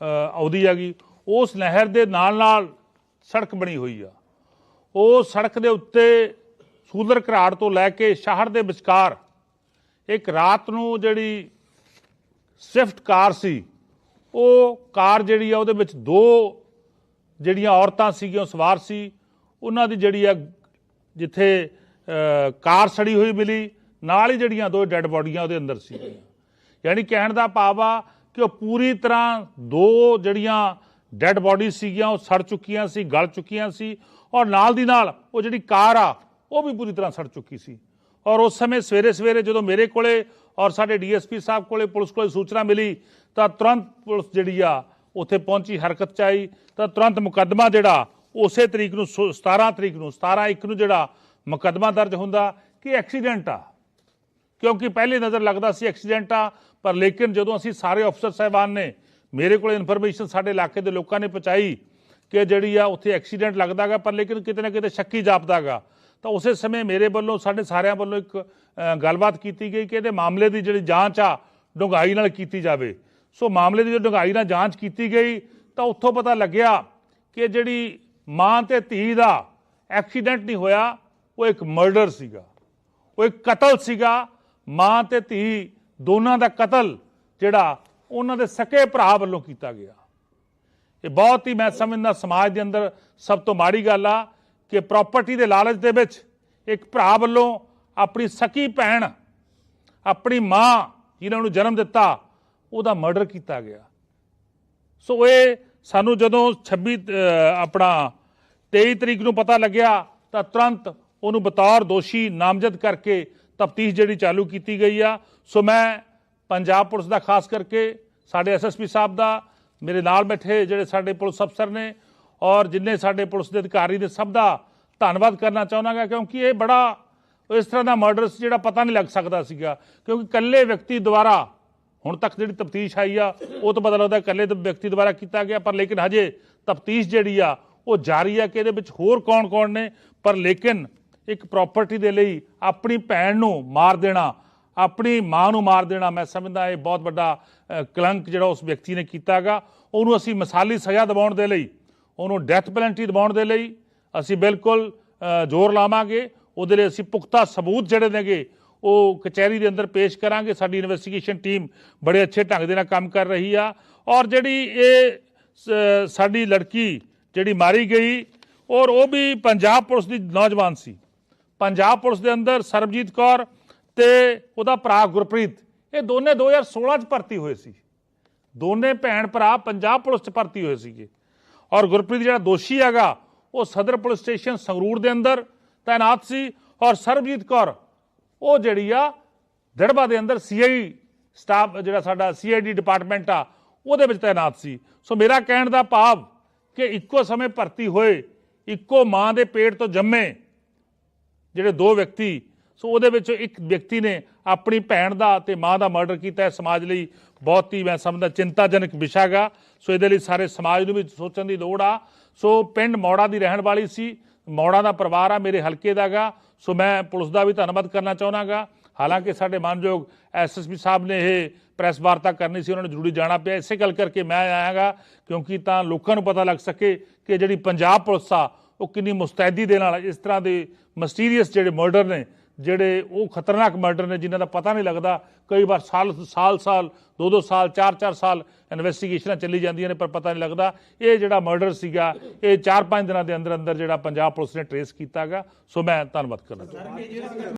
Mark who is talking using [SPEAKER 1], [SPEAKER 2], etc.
[SPEAKER 1] ਆਉਂਦੀ ਹੈਗੀ। ਉਸ ਨਹਿਰ ਦੇ ਨਾਲ ਨਾਲ ਸੜਕ ਬਣੀ ਹੋਈ ਆ। ਉਹ ਸੜਕ ਦੇ ਉੱਤੇ ਸੂਦਰ ਘਰਾੜ ਤੋਂ ਲੈ ਕੇ ਸ਼ਹਿਰ ਦੇ ਵਿਚਕਾਰ ਇੱਕ ਰਾਤ ਨੂੰ ਜਿਹੜੀ ਸਵਿਫਟ ਕਾਰ ਸੀ, ਉਹ ਕਾਰ ਜਿਹੜੀ ਆ, ਉਹਦੇ ਵਿੱਚ ਦੋ ਜਿਹੜੀਆਂ ਔਰਤਾਂ ਸੀਗੀਆਂ, ਉਹ ਸਵਾਰ ਸੀ। ਉਹਨਾਂ ਦੀ ਜਿਹੜੀ ਆ, ਜਿੱਥੇ ਕਾਰ ਸੜੀ ਹੋਈ ਮਿਲੀ, ਨਾਲ ਹੀ ਜਿਹੜੀਆਂ ਦੋ ਡੈੱਡ ਬੋਡੀਆਂ ਉਹਦੇ ਅੰਦਰ ਸੀਗੀਆਂ। ਯਾਨੀ ਕਹਿਣ ਦਾ ਭਾਵ ਆ ਕਿ ਉਹ ਪੂਰੀ ਤਰ੍ਹਾਂ ਦੋ ਜਿਹੜੀਆਂ ਡੈੱਡ ਬੋਡੀ ਸੀਗੀਆਂ, ਉਹ ਸੜ ਚੁੱਕੀਆਂ ਸੀ, ਗਲ ਚੁੱਕੀਆਂ ਸੀ ਔਰ ਨਾਲ ਦੀ ਨਾਲ ਉਹ ਜਿਹੜੀ ਕਾਰ ਆ, ਉਹ ਵੀ ਪੂਰੀ ਤਰ੍ਹਾਂ ਸੜ ਚੁੱਕੀ ਸੀ। ਔਰ ਉਸ ਸਮੇਂ ਸਵੇਰੇ ਸਵੇਰੇ ਜਦੋਂ ਮੇਰੇ ਕੋਲੇ ਔਰ ਸਾਡੇ ਡੀਐਸਪੀ ਸਾਹਿਬ ਕੋਲੇ, ਪੁਲਿਸ ਕੋਲੇ ਸੂਚਨਾ ਮਿਲੀ, ਤਾਂ ਤੁਰੰਤ ਪੁਲਿਸ ਜਿਹੜੀ ਆ, ਉੱਥੇ ਪਹੁੰਚੀ, ਹਰਕਤ ਚ ਆਈ ਤਾਂ ਤੁਰੰਤ ਮੁਕੱਦਮਾ ਜਿਹੜਾ, ਉਸੇ ਤਰੀਕ ਨੂੰ ਸੋ- 17 ਤਰੀਕ ਨੂੰ 17 ਇੱਕ ਨੂੰ ਜਿਹੜਾ ਮੁਕੱਦਮਾ ਦਰਜ ਹੁੰਦਾ ਕਿ ਐਕਸੀਡੈਂਟ ਆ। ਕਿਉਂਕਿ ਪਹਿਲੇ ਨਜ਼ਰ ਲੱਗਦਾ ਸੀ ਐਕਸੀਡੈਂਟ ਆ ਪਰ ਲੇਕਿਨ ਜਦੋਂ ਅਸੀਂ ਸਾਰੇ ਅਫਸਰ ਸਾਹਿਬਾਨ ਨੇ, ਮੇਰੇ ਕੋਲ ਇਨਫੋਰਮੇਸ਼ਨ ਸਾਡੇ ਇਲਾਕੇ ਦੇ ਲੋਕਾਂ ਨੇ ਪਹੁੰਚਾਈ ਕਿ ਜਿਹੜੀ ਆ ਉੱਥੇ ਐਕਸੀਡੈਂਟ ਲੱਗਦਾਗਾ, ਪਰ ਲੇਕਿਨ ਕਿਤੇ ਨਾ ਕਿਤੇ ਸ਼ੱਕੀ ਜਾਪਦਾਗਾ। ਤਾਂ ਉਸੇ ਸਮੇਂ ਮੇਰੇ ਵੱਲੋਂ, ਸਾਡੇ ਸਾਰਿਆਂ ਵੱਲੋਂ ਇੱਕ ਗੱਲਬਾਤ ਕੀਤੀ ਗਈ ਕਿ ਇਹਦੇ ਮਾਮਲੇ ਦੀ ਜਿਹੜੀ ਜਾਂਚ ਆ, ਡੂੰਘਾਈ ਨਾਲ ਕੀਤੀ ਜਾਵੇ। ਸੋ ਮਾਮਲੇ ਦੀ ਜਦੋਂ ਡੂੰਘਾਈ ਨਾਲ ਜਾਂਚ ਕੀਤੀ ਗਈ, ਤਾਂ ਉੱਥੋਂ ਪਤਾ ਲੱਗਿਆ ਕਿ ਜਿਹੜੀ ਮਾਂ ਤੇ ਧੀ ਦਾ ਐਕਸੀਡੈਂਟ ਨਹੀਂ ਹੋਇਆ, ਉਹ ਇੱਕ ਮਰਡਰ ਸੀਗਾ। ਉਹ ਇੱਕ ਕਤਲ ਸੀਗਾ ਮਾਂ ਤੇ ਧੀ ਦੋਨਾਂ ਦਾ ਕਤਲ ਜਿਹੜਾ ਉਹਨਾਂ ਦੇ ਸਕੇ ਭਰਾ ਵੱਲੋਂ ਕੀਤਾ ਗਿਆ। ਇਹ ਬਹੁਤ ਹੀ ਮੈਂ ਸਮਝਦਾ ਸਮਾਜ ਦੇ ਅੰਦਰ ਸਭ ਤੋਂ ਮਾੜੀ ਗੱਲ ਆ ਕਿ ਪ੍ਰਾਪਰਟੀ ਦੇ ਲਾਲਚ ਦੇ ਵਿੱਚ ਇੱਕ ਭਰਾ ਵੱਲੋਂ ਆਪਣੀ ਸਕੀ ਭੈਣ, ਆਪਣੀ ਮਾਂ ਜਿਨ੍ਹਾਂ ਨੂੰ ਜਨਮ ਦਿੱਤਾ, ਉਹਦਾ ਮਰਡਰ ਕੀਤਾ ਗਿਆ। ਸੋ ਇਹ ਸਾਨੂੰ ਜਦੋਂ 26 ਆਪਣਾ 23 ਤਰੀਕ ਨੂੰ ਪਤਾ ਲੱਗਿਆ ਤਾਂ ਤੁਰੰਤ ਉਹਨੂੰ ਬਤੌਰ ਦੋਸ਼ੀ ਨਾਮਜ਼ਦ ਕਰਕੇ ਤਫਤੀਸ਼ ਜਿਹੜੀ ਚਾਲੂ ਕੀਤੀ ਗਈ ਆ। ਸੋ ਮੈਂ ਪੰਜਾਬ ਪੁਲਿਸ ਦਾ, ਖਾਸ ਕਰਕੇ ਸਾਡੇ ਐਸਐਸਪੀ ਸਾਹਿਬ ਦਾ, ਮੇਰੇ ਨਾਲ ਬੈਠੇ ਜਿਹੜੇ ਸਾਡੇ ਪੁਲਿਸ ਅਫਸਰ ਨੇ ਔਰ ਜਿੰਨੇ ਸਾਡੇ ਪੁਲਿਸ ਦੇ ਅਧਿਕਾਰੀ ਨੇ, ਸਭ ਦਾ ਧੰਨਵਾਦ ਕਰਨਾ ਚਾਹੁੰਦਾਗਾ ਕਿਉਂਕਿ ਇਹ ਬੜਾ ਇਸ ਤਰ੍ਹਾਂ ਦਾ ਮਰਡਰ ਸੀ ਜਿਹੜਾ ਪਤਾ ਨਹੀਂ ਲੱਗ ਸਕਦਾ ਸੀਗਾ। ਕਿਉਂਕਿ ਇਕੱਲੇ ਵਿਅਕਤੀ ਦੁਆਰਾ ਹੁਣ ਤੱਕ ਜਿਹੜੀ ਤਫਤੀਸ਼ ਆਈ ਆ, ਉਹ ਤੋਂ ਪਤਾ ਲੱਗਦਾ ਇਕੱਲੇ ਦੇ ਵਿਅਕਤੀ ਦੁਆਰਾ ਕੀਤਾ ਗਿਆ, ਪਰ ਲੇਕਿਨ ਹਜੇ ਤਫਤੀਸ਼ ਜਿਹੜੀ ਆ, ਉਹ ਜਾਰੀ ਆ ਕਿ ਇਹਦੇ ਵਿੱਚ ਹੋਰ ਕੌਣ-ਕੌਣ ਨੇ, ਪਰ ਲੇਕਿਨ ਇੱਕ ਪ੍ਰਾਪਰਟੀ ਦੇ ਲਈ ਆਪਣੀ ਭੈਣ ਨੂੰ ਮਾਰ ਦੇਣਾ, ਆਪਣੀ ਮਾਂ ਨੂੰ ਮਾਰ ਦੇਣਾ, ਮੈਂ ਸਮਝਦਾ ਇਹ ਬਹੁਤ ਵੱਡਾ ਕਲੰਕ ਜਿਹੜਾ ਉਸ ਵਿਅਕਤੀ ਨੇ ਕੀਤਾਗਾ ਉਹਨੂੰ ਅਸੀਂ ਮਿਸਾਲੀ ਸਜ਼ਾ ਦਿਵਾਉਣ ਦੇ ਲਈ, ਉਹਨੂੰ ਡੈਥ ਪੈਨਲਟੀ ਦਿਵਾਉਣ ਦੇ ਲਈ ਅਸੀਂ ਬਿਲਕੁਲ ਜ਼ੋਰ ਲਾਵਾਂਗੇ। ਉਹਦੇ ਲਈ ਅਸੀਂ ਪੁਖਤਾ ਸਬੂਤ ਜਿਹੜੇ ਨੇਗੇ, ਉਹ ਕਚਹਿਰੀ ਦੇ ਅੰਦਰ ਪੇਸ਼ ਕਰਾਂਗੇ। ਸਾਡੀ ਇਨਵੈਸਟੀਗੇਸ਼ਨ ਟੀਮ ਬੜੇ ਅੱਛੇ ਢੰਗ ਦੇ ਨਾਲ ਕੰਮ ਕਰ ਰਹੀ ਆ। ਔਰ ਜਿਹੜੀ ਇਹ ਸਾਡੀ ਲੜਕੀ ਜਿਹੜੀ ਮਾਰੀ ਗਈ, ਔਰ ਉਹ ਵੀ ਪੰਜਾਬ ਪੁਲਿਸ ਦੀ ਨੌਜਵਾਨ ਸੀ। ਪੰਜਾਬ ਪੁਲਿਸ ਦੇ ਅੰਦਰ ਸਰਬਜੀਤ ਕੌਰ ਤੇ ਉਹਦਾ ਭਰਾ ਗੁਰਪ੍ਰੀਤ, ਇਹ ਦੋਨੇ 2016 ਚ ਭਰਤੀ ਹੋਏ ਸੀ। ਦੋਨੇ ਭੈਣ ਭਰਾ ਪੰਜਾਬ ਪੁਲਿਸ ਚ ਭਰਤੀ ਹੋਏ ਸੀਗੇ। ਔਰ ਗੁਰਪ੍ਰੀਤ ਜਿਹੜਾ ਦੋਸ਼ੀ ਹੈਗਾ, ਉਹ ਸਦਰ ਪੁਲਿਸ ਸਟੇਸ਼ਨ ਸੰਗਰੂਰ ਦੇ ਅੰਦਰ ਤਾਇਨਾਤ ਸੀ ਔਰ ਸਰਬਜੀਤ ਕੌਰ, ਉਹ ਜਿਹੜੀ ਆ ਦੜਬਾ ਦੇ ਅੰਦਰ ਸੀਆਈ ਸਟਾਫ, ਜਿਹੜਾ ਸਾਡਾ ਸੀਆਈਡੀ ਡਿਪਾਰਟਮੈਂਟ ਆ, ਉਹਦੇ ਵਿੱਚ ਤਾਇਨਾਤ ਸੀ। ਸੋ ਮੇਰਾ ਕਹਿਣ ਦਾ ਭਾਵ ਕਿ ਇੱਕੋ ਸਮੇਂ ਭਰਤੀ ਹੋਏ, ਇੱਕੋ ਮਾਂ ਦੇ ਪੇਟ ਤੋਂ ਜੰਮੇ ਜਿਹੜੇ ਦੋ ਵਿਅਕਤੀ, ਸੋ ਉਹਦੇ ਵਿੱਚ ਇੱਕ ਵਿਅਕਤੀ ਨੇ ਆਪਣੀ ਭੈਣ ਦਾ ਤੇ ਮਾਂ ਦਾ ਮਰਡਰ ਕੀਤਾ ਹੈ। ਸਮਾਜ ਲਈ ਬਹੁਤ ਹੀ ਮੈਂ ਸਮਝਦਾ ਚਿੰਤਾਜਨਕ ਵਿਸ਼ਾ ਗਾ ਸੋ ਇਹਦੇ ਲਈ ਸਾਰੇ ਸਮਾਜ ਨੂੰ ਵੀ ਸੋਚਣ ਦੀ ਲੋੜ ਆ। ਸੋ ਪਿੰਡ ਮੌੜਾ ਦੀ ਰਹਿਣ ਵਾਲੀ ਸੀ। ਮੌੜਾ ਦਾ ਪਰਿਵਾਰ ਆ, ਮੇਰੇ ਹਲਕੇ ਦਾ ਗਾ ਸੋ ਮੈਂ ਪੁਲਿਸ ਦਾ ਵੀ ਧੰਨਵਾਦ ਕਰਨਾ ਚਾਹੁੰਦਾਗਾ ਹਾਲਾਂਕਿ ਸਾਡੇ ਮਾਨਯੋਗ ਐਸਐਸਪੀ ਸਾਹਿਬ ਨੇ ਇਹ ਪ੍ਰੈਸ ਵਾਰਤਾ ਕਰਨੀ ਸੀ, ਉਹਨਾਂ ਨੂੰ ਜ਼ਰੂਰੀ ਜਾਣਾ ਪਿਆ। ਇਸੇ ਗੱਲ ਕਰਕੇ ਮੈਂ ਆਇਆਗਾ ਕਿਉਂਕਿ ਤਾਂ ਲੋਕਾਂ ਨੂੰ ਪਤਾ ਲੱਗ ਸਕੇ ਕਿ ਜਿਹੜੀ ਪੰਜਾਬ ਪੁਲਿਸ ਆ ਉਹ ਕਿੰਨੀ ਮੁਸਤੈਦੀ ਦੇ ਨਾਲ ਇਸ ਤਰ੍ਹਾਂ ਦੇ ਮਸਟੀਰੀਅਸ ਜਿਹੜੇ ਮਰਡਰ ਨੇ, ਜਿਹੜੇ ਉਹ ਖਤਰਨਾਕ ਮਰਡਰ ਨੇ, ਜਿਨ੍ਹਾਂ ਦਾ ਪਤਾ ਨਹੀਂ ਲੱਗਦਾ, ਕਈ ਵਾਰ ਸਾਲ ਸਾਲ ਸਾਲ ਦੋ ਦੋ ਸਾਲ ਚਾਰ ਚਾਰ ਸਾਲ ਇਨਵੈਸਟੀਗੇਸ਼ਨਾਂ ਚੱਲੀ ਜਾਂਦੀਆਂ ਨੇ, ਪਰ ਪਤਾ ਨਹੀਂ ਲੱਗਦਾ। ਇਹ ਜਿਹੜਾ ਮਰਡਰ ਸੀਗਾ, ਇਹ ਚਾਰ ਪੰਜ ਦਿਨਾਂ ਦੇ ਅੰਦਰ ਅੰਦਰ ਜਿਹੜਾ ਪੰਜਾਬ ਪੁਲਿਸ ਨੇ ਟਰੇਸ ਕੀਤਾਗਾ। ਸੋ ਮੈਂ ਧੰਨਵਾਦ ਕਰਨਾ ਚਾਹੁੰਦਾ।